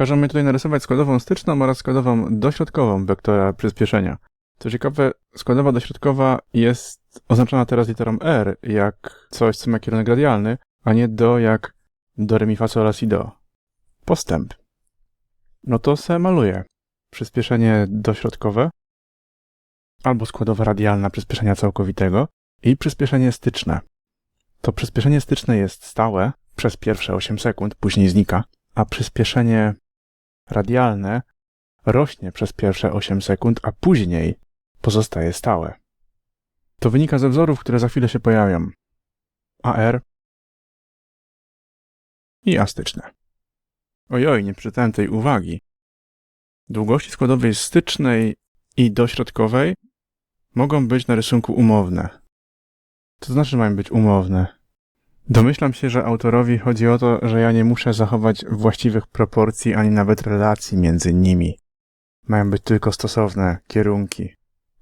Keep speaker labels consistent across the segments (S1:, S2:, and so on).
S1: Każą mi tutaj narysować składową styczną oraz składową dośrodkową wektora przyspieszenia. Co ciekawe, składowa dośrodkowa jest oznaczona teraz literą R jak coś, co ma kierunek radialny, a nie do jak do, re, mi, fa, sol, la, si, do. Postęp. No to se maluję. Przyspieszenie dośrodkowe albo składowa radialna przyspieszenia całkowitego i przyspieszenie styczne. To przyspieszenie styczne jest stałe przez pierwsze 8 sekund, później znika, a przyspieszenie radialne rośnie przez pierwsze 8 sekund, a później pozostaje stałe. To wynika ze wzorów, które za chwilę się pojawią. AR i astyczne. Ojoj, nie przeczytałem tej uwagi. Długości składowej stycznej i dośrodkowej mogą być na rysunku umowne. To znaczy, mają być umowne. Domyślam się, że autorowi chodzi o to, że ja nie muszę zachować właściwych proporcji ani nawet relacji między nimi. Mają być tylko stosowne kierunki.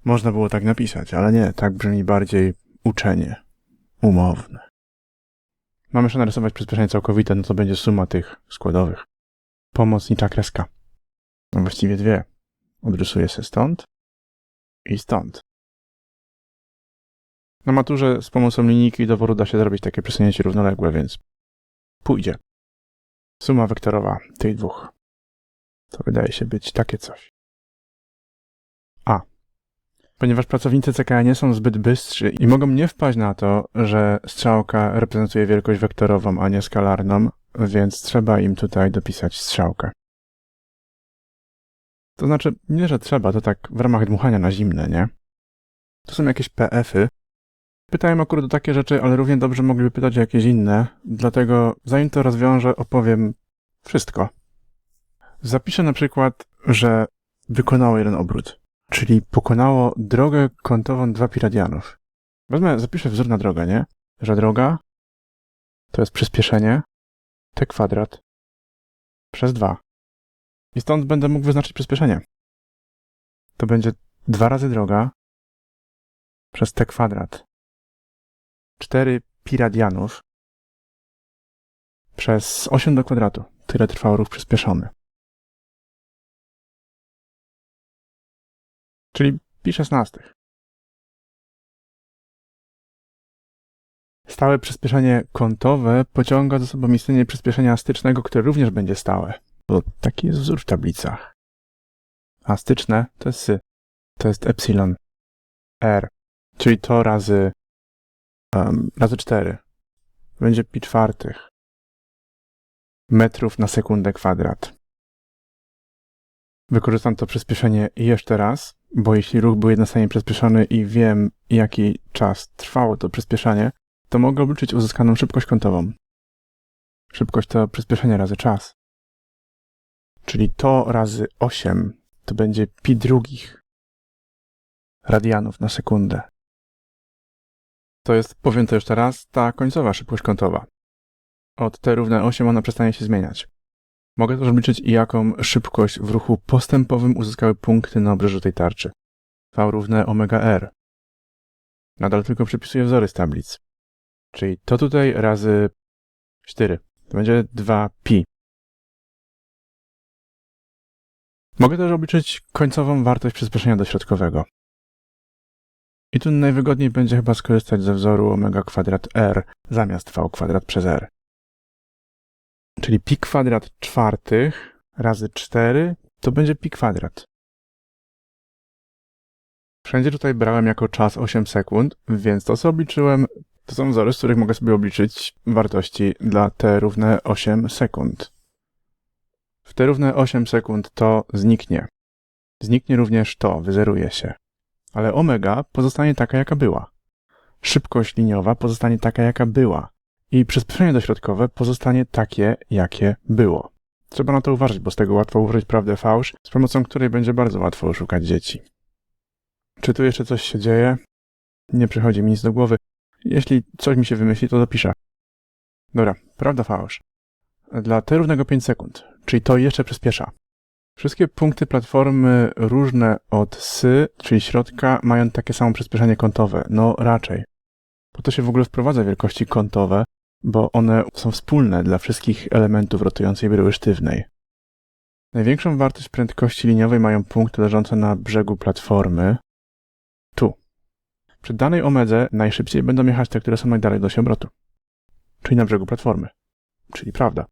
S1: Można było tak napisać, ale nie, tak brzmi bardziej uczenie. Umowne. Mam jeszcze narysować przyspieszenie całkowite, no to będzie suma tych składowych. Pomocnicza kreska. No właściwie dwie. Odrysuję się stąd i stąd. Na maturze z pomocą linijki i doworu da się zrobić takie przesunięcie równoległe, więc pójdzie. Suma wektorowa tych dwóch. To wydaje się być takie coś. A. Ponieważ pracownicy CKA nie są zbyt bystrzy i mogą nie wpaść na to, że strzałka reprezentuje wielkość wektorową, a nie skalarną, więc trzeba im tutaj dopisać strzałkę. To znaczy, nie, że trzeba, to tak w ramach dmuchania na zimne, nie? To są jakieś PF-y. Pytałem akurat o takie rzeczy, ale równie dobrze mogliby pytać o jakieś inne, dlatego zanim to rozwiążę, opowiem wszystko. Zapiszę na przykład, że wykonało jeden obrót, czyli pokonało drogę kątową 2 pi radianów. Wezmę, zapiszę wzór na drogę, nie? Że droga to jest przyspieszenie t kwadrat przez 2. I stąd będę mógł wyznaczyć przyspieszenie. To będzie 2 razy droga przez t kwadrat. 4 pi radianów przez 8 do kwadratu. Tyle trwał ruch przyspieszony. Czyli pi 16. Stałe przyspieszenie kątowe pociąga za sobą istnienie przyspieszenia stycznego, które również będzie stałe. Bo taki jest wzór w tablicach. A styczne to jest sy. To jest epsilon r. Czyli to razy um, razy 4. Będzie pi czwartych metrów na sekundę kwadrat. Wykorzystam to przyspieszenie jeszcze raz, bo jeśli ruch był jednostronnie przyspieszony i wiem, jaki czas trwało to przyspieszenie, to mogę obliczyć uzyskaną szybkość kątową. Szybkość to przyspieszenie razy czas. Czyli to razy 8 to będzie pi drugich radianów na sekundę. To jest, powiem to jeszcze raz, ta końcowa szybkość kątowa. Od t równe 8 ona przestanie się zmieniać. Mogę też obliczyć, jaką szybkość w ruchu postępowym uzyskały punkty na obrzeżu tej tarczy. V równe omega r. Nadal tylko przypisuję wzory z tablic. Czyli to tutaj razy 4. To będzie 2 pi. Mogę też obliczyć końcową wartość przyspieszenia dośrodkowego. I tu najwygodniej będzie chyba skorzystać ze wzoru omega kwadrat r zamiast v kwadrat przez r. Czyli pi kwadrat czwartych razy 4 to będzie pi kwadrat. Wszędzie tutaj brałem jako czas 8 sekund, więc to co obliczyłem, to są wzory, z których mogę sobie obliczyć wartości dla t równe 8 sekund. W t równe 8 sekund to zniknie. Zniknie również to, wyzeruje się. Ale omega pozostanie taka, jaka była. Szybkość liniowa pozostanie taka, jaka była. I przyspieszenie dośrodkowe pozostanie takie, jakie było. Trzeba na to uważać, bo z tego łatwo ułożyć prawdę fałsz, z pomocą której będzie bardzo łatwo oszukać dzieci. Czy tu jeszcze coś się dzieje? Nie przychodzi mi nic do głowy. Jeśli coś mi się wymyśli, to dopiszę. Dobra, prawda fałsz. Dla t równego 5 sekund, czyli to jeszcze przyspiesza. Wszystkie punkty platformy różne od sy, czyli środka, mają takie samo przyspieszenie kątowe. No raczej. Po to się w ogóle wprowadza wielkości kątowe, bo one są wspólne dla wszystkich elementów rotującej bryły sztywnej. Największą wartość prędkości liniowej mają punkty leżące na brzegu platformy. Tu. Przy danej omedze najszybciej będą jechać te, które są najdalej do osi obrotu. Czyli na brzegu platformy. Czyli prawda.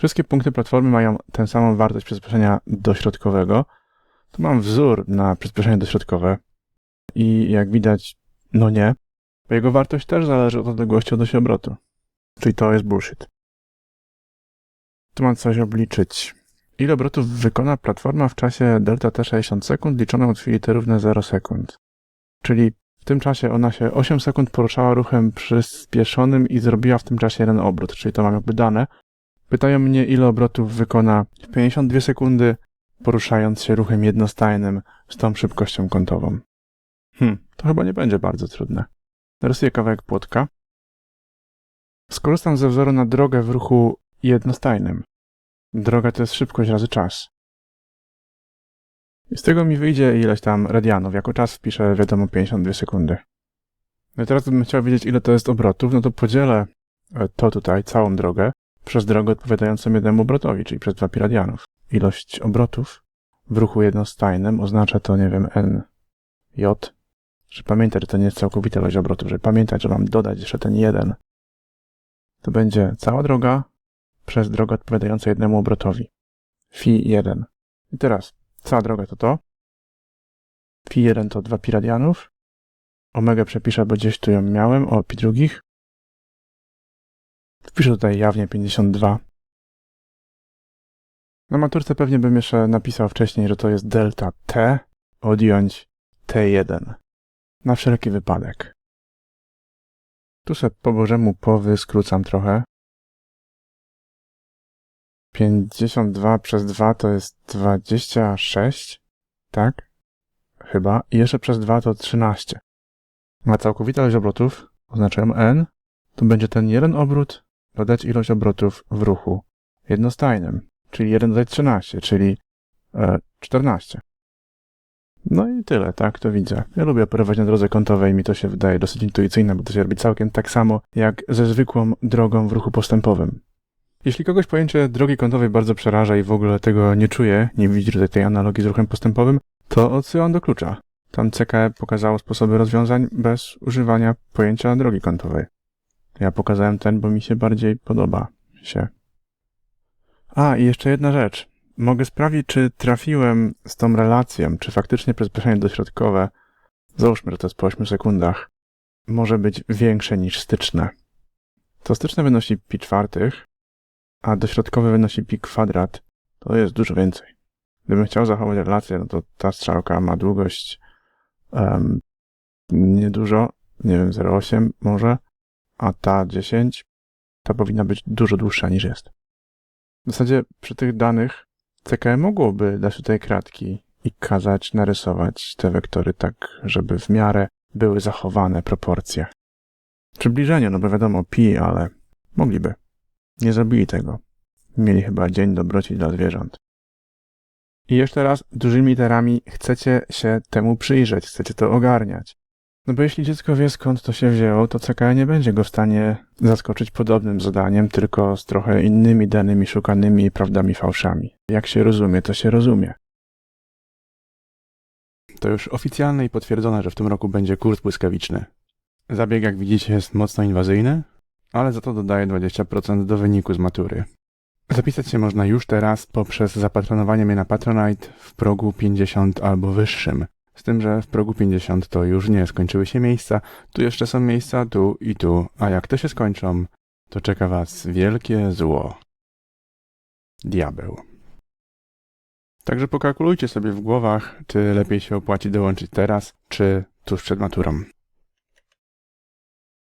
S1: Wszystkie punkty platformy mają tę samą wartość przyspieszenia dośrodkowego. Tu mam wzór na przyspieszenie dośrodkowe i jak widać, no nie, bo jego wartość też zależy od odległości od osi obrotu. Czyli to jest bullshit. Tu mam coś obliczyć. Ile obrotów wykona platforma w czasie delta t 60 sekund liczone od chwili t równe 0 sekund? Czyli w tym czasie ona się 8 sekund poruszała ruchem przyspieszonym i zrobiła w tym czasie jeden obrót, czyli to mam jakby dane. Pytają mnie, ile obrotów wykona w 52 sekundy, poruszając się ruchem jednostajnym z tą szybkością kątową. Hm, to chyba nie będzie bardzo trudne. Narysuję kawałek płotka. Skorzystam ze wzoru na drogę w ruchu jednostajnym. Droga to jest szybkość razy czas. I z tego mi wyjdzie ileś tam radianów. Jako czas wpiszę, wiadomo, 52 sekundy. No i teraz gdybym chciał wiedzieć, ile to jest obrotów, no to podzielę e, to tutaj, całą drogę, przez drogę odpowiadającą jednemu obrotowi, czyli przez 2 pi radianów. Ilość obrotów w ruchu jednostajnym oznacza to, nie wiem, n, j. Że pamiętać, że to nie jest całkowita ilość obrotów, że pamiętać, że mam dodać jeszcze ten jeden. To będzie cała droga przez drogę odpowiadającą jednemu obrotowi. Fi 1. I teraz cała droga to to. Fi 1 to 2 pi radianów. Omega przepiszę, bo gdzieś tu ją miałem, o pi drugich. Wpiszę tutaj jawnie 52. Na maturce pewnie bym jeszcze napisał wcześniej, że to jest delta t, odjąć t1. Na wszelki wypadek. Tu sobie po bożemu powy skrócam trochę. 52 przez 2 to jest 26, tak? Chyba. I jeszcze przez 2 to 13. A całkowita ilość obrotów, oznaczam n, to będzie ten jeden obrót dodać ilość obrotów w ruchu jednostajnym, czyli 1 dodać 13, czyli e, 14. No i tyle, tak, to widzę. Ja lubię operować na drodze kątowej, mi to się wydaje dosyć intuicyjne, bo to się robi całkiem tak samo jak ze zwykłą drogą w ruchu postępowym. Jeśli kogoś pojęcie drogi kątowej bardzo przeraża i w ogóle tego nie czuje, nie widzi tutaj tej analogii z ruchem postępowym, to odsyłam do klucza. Tam CKE pokazało sposoby rozwiązań bez używania pojęcia drogi kątowej. Ja pokazałem ten, bo mi się bardziej podoba się. A, i jeszcze jedna rzecz. Mogę sprawdzić, czy trafiłem z tą relacją, czy faktycznie przyspieszenie dośrodkowe, załóżmy, że to jest po 8 sekundach, może być większe niż styczne. To styczne wynosi pi czwartych, a dośrodkowy wynosi pi kwadrat, to jest dużo więcej. Gdybym chciał zachować relację, no to ta strzałka ma długość um, niedużo, nie wiem, 0,8 może, a ta 10, ta powinna być dużo dłuższa niż jest. W zasadzie przy tych danych CKE mogłoby dać tutaj kratki i kazać narysować te wektory tak, żeby w miarę były zachowane proporcje. Przybliżenie, no bo wiadomo pi, ale mogliby. Nie zrobili tego. Mieli chyba dzień dobroci dla zwierząt. I jeszcze raz, dużymi literami chcecie się temu przyjrzeć, chcecie to ogarniać. No bo jeśli dziecko wie skąd to się wzięło, to CKE nie będzie go w stanie zaskoczyć podobnym zadaniem, tylko z trochę innymi danymi szukanymi prawdami fałszami. Jak się rozumie, to się rozumie. To już oficjalne i potwierdzone, że w tym roku będzie kurs błyskawiczny. Zabieg, jak widzicie, jest mocno inwazyjny, ale za to dodaje 20% do wyniku z matury. Zapisać się można już teraz poprzez zapatronowanie mnie na Patronite w progu 50 albo wyższym. Z tym, że w progu 50 to już nie skończyły się miejsca, tu jeszcze są miejsca tu i tu, a jak te się skończą, to czeka was wielkie zło. Diabeł. Także pokalkulujcie sobie w głowach, czy lepiej się opłaci dołączyć teraz, czy tuż przed maturą.